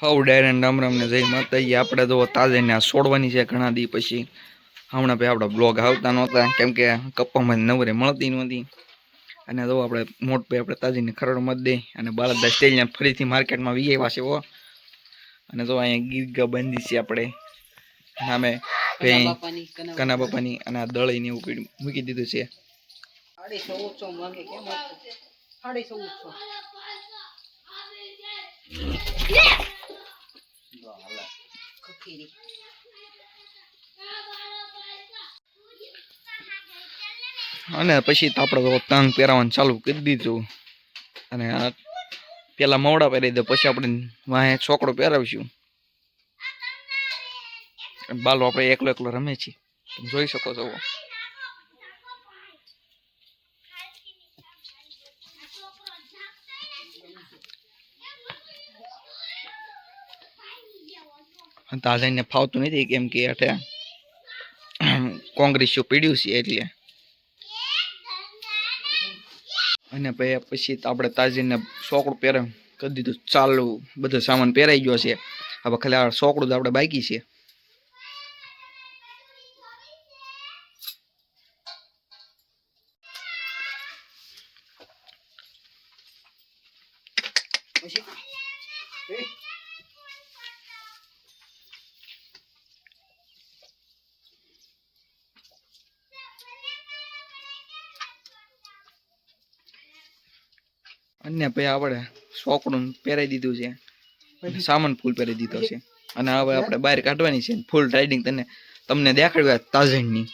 હવ ડાયરેન રામ રામને જય માતાજી આપણે તો તાજેને આ છોડવાની છે ઘણા દી પછી. હમણાં ભાઈ આપણા બ્લોગ આવતા નહોતા કેમ કે કપ્પામાં નવરે મળતી નહોતી. અને તો આપણે મોટ ભાઈ આપણે તાજીને ખરડ મત દે અને બાળકદાસ તેલને ફરીથી માર્કેટમાં વી આવ્યા છે ઓ અને તો અહીંયા ગીરગા બાંધી છે આપણે. સામે ભાઈ કના બાપાની અને આ દળીને એવું મૂકી દીધું છે. અઢીસો ઓછો માંગે કેમ અઢીસો ઓછો ખખીરી અને પછી તો આપણે તાંગ પહેરાવાનું ચાલુ કરી દીધું. અને પેલા મવડા પહેરી દે, પછી આપણે વાહે છોકરો પહેરાવીશું. બાલો, આપણે એકલો એકલો રમે છે જોઈ શકો છો. તાજાને ફાવતું નથી કેમ કે અઠે કોંગ્રેસીઓ પીડ્યું છે એટલે. અને પછી પછી આપણે તાજીને સોકડું પહેરે કરી દીધું. ચાલુ બધો સામાન પહેરાઈ ગયો છે. હવે ખાલી આ સોકડું તો આપણે બાકી છે. પછી? અને પછી આપણે સોકડું પહેરાઈ દીધું છે. સામાન ફૂલ પહેરી દીધો છે. અને હવે આપણે બહાર કાઢવાની છે ફૂલ રાઇડિંગ તને તમને દેખાડ્યા તાજણની.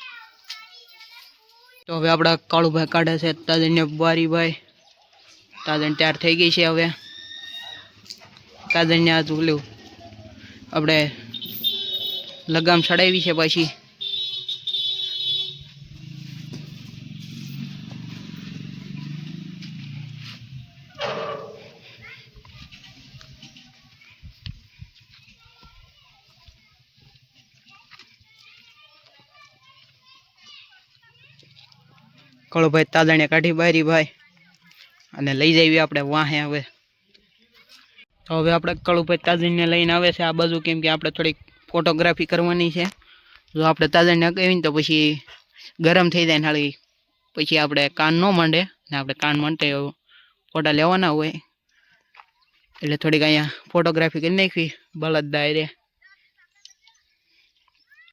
તો હવે આપણા કાળુભાઈ કાઢે છે. તાજણને બારીભાઈ તાજણ તૈયાર થઈ ગઈ છે હવે. તાજણને આ ઓલું. આપણે લગામ ચડાવી છે પાછી. કાળુભાઈ તાદણે કાઢી બારી ભાઈ. અને લઈ જઈએ આપણે વાહે હવે. તો હવે આપણે કળુભાઈ તાજણને લઈને આવે છે આ બાજુ કેમ કે આપણે થોડીક ફોટોગ્રાફી કરવાની છે. જો આપણે તાજણને કહીને તો પછી ગરમ થઈ જાય નાળી પછી આપણે કાન ન માંડે ને આપણે કાન માંડે ફોટા લેવાના હોય. એટલે થોડીક અહીંયા ફોટોગ્રાફી કરી નાખવી. બળદ દાયરે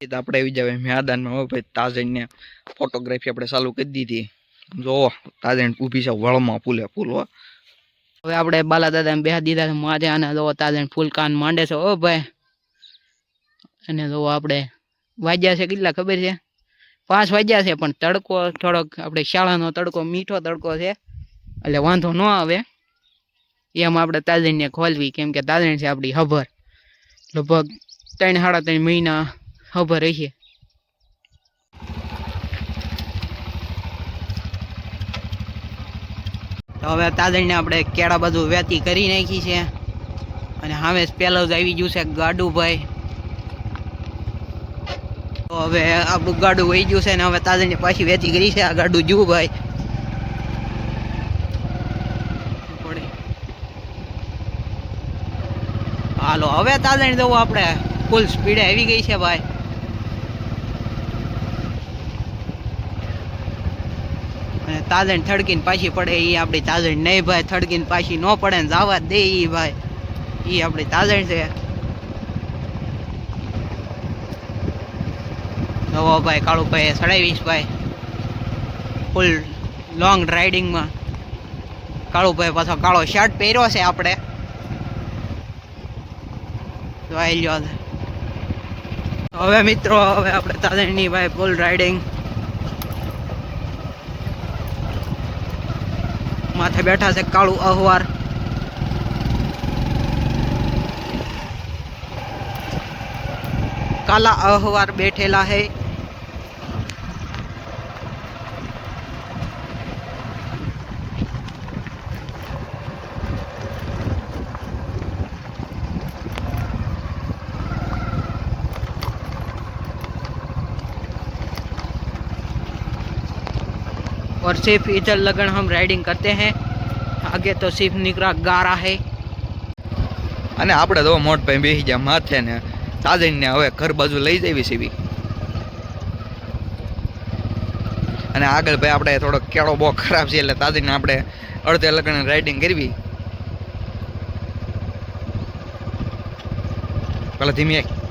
એ આપણે આવી જાય મેદાનમાં હવે ભાઈ, તાજણને ફોટોગ્રાફી આપણે ચાલુ કરી દીધી. જોવો તાજણ ઊભી છે, વળમાં ફૂલે ફૂલ હવે આપણે બાલા દાદા બે દીધા છે માથે અને જોવો તાજણ ફૂલકાન માંડે છે ઓ ભાઈ. અને જોવો આપણે વાજ્યા છે, કેટલા ખબર છે? પાંચ વાગ્યા છે, પણ તડકો થોડોક, આપણે શાળાનો તડકો, મીઠો તડકો છે, એટલે વાંધો ન આવે. એમ આપણે તાજણને ખોલવી, કેમ કે તાજણ છે આપણી હબર લગભગ ત્રણ, સાડા ત્રણ મહિના હભર રહીએ. હવે તાજણને આપણે કેળા બાજુ વેતી કરી નાખી છે. અને હવે પેલો જ આવી ગયું છે ગાડુભાઈ. તો હવે આપણું ગાડું વહી ગયું છે ને હવે તાજણને પાછી વેતી કરી છે આ ગાડું જુઓ ભાઈ. હાલો, હવે તાદણ જવું આપણે ફૂલ સ્પીડે આવી ગઈ છે ભાઈ. તાજણ થડકીને પાછી પડે એ આપણી તાજણ નહીં ભાઈ, થડકીને પાછી ન પડે ને જવા દે એ ભાઈ. એ આપણી તાજણ છે. નવો ભાઈ કાળુભાઈ સડાવીશ ભાઈ. ફૂલ લોંગ રાઇડિંગમાં કાળુભાઈ પાછો કાળો શર્ટ પહેર્યો છે આપણે. જોઈ લ્યો. હવે મિત્રો, હવે આપણે તાજણની ભાઈ ફૂલ રાઇડિંગ માથે બેઠા છે કાળું અહવાર. કાલા અહવાર બેઠેલા હે. और सिर्फ इधर लगन हम राइडिंग करते हैं आगे तो सिर्फ निकरा गारा है અને આપણે તો મોટભાઈ બેસી ગયા માથે ને તાજઈને હવે ઘર બાજુ લઈ જવી સીવી અને આગળ ભાઈ આપણે થોડો કેળો બહુ ખરાબ છે એટલે તાજઈને આપણે અડધે લગ્ન રાઇડિંગ કરવી પેલા ધીમી આય.